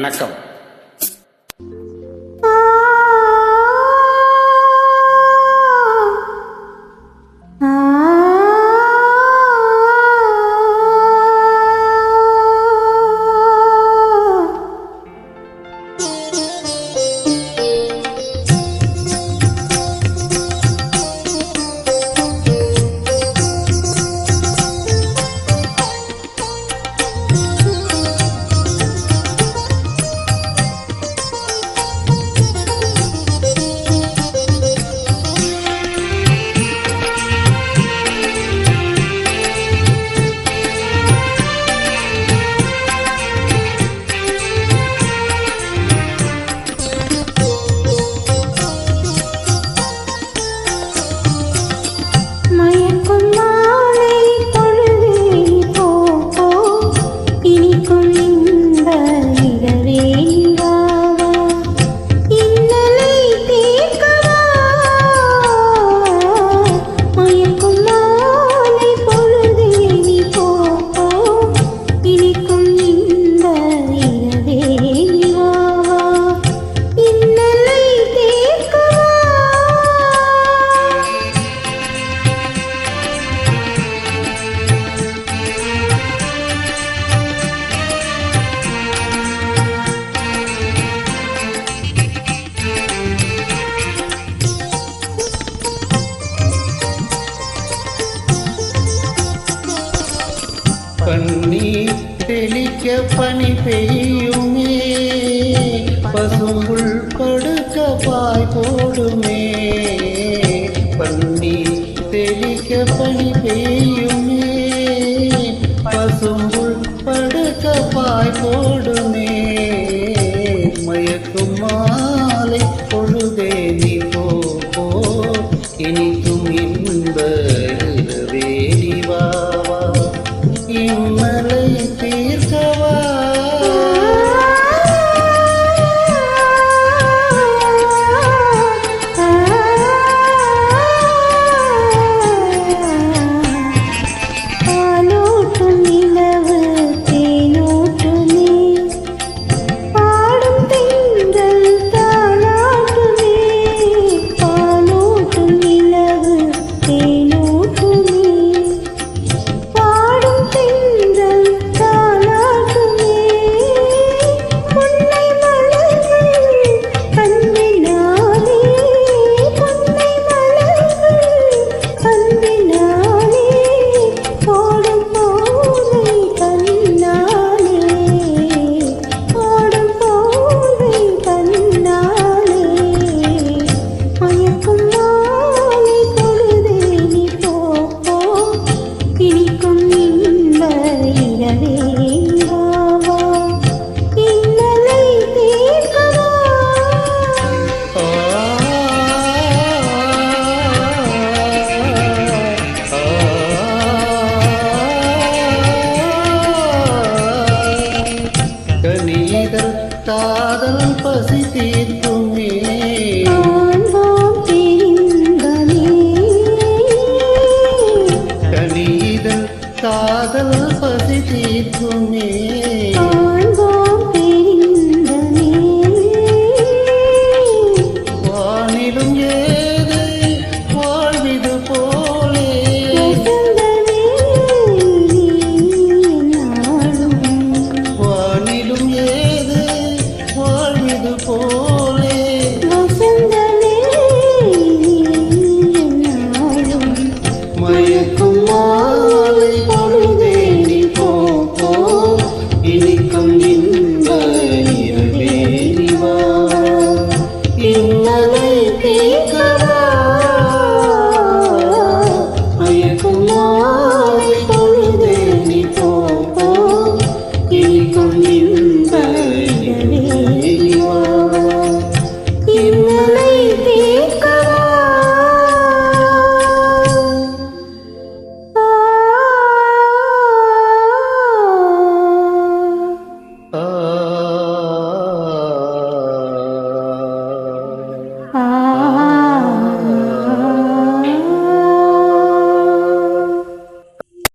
வணக்கம். பண்ணி தெளிக்க பனி பெய்யுமே. பசும்புள் படுக்க பாய் போடுமே. பண்ணி தெளிக்க பனி பெய்யுமே. பசும்புள் படுக்க பாய் போடுமே. தீர்க்குமே. கனி இதழ் காதல் பசி தீர்க்குமே. மாலை பொழுதே நீ போக்கோ இனிக்கும்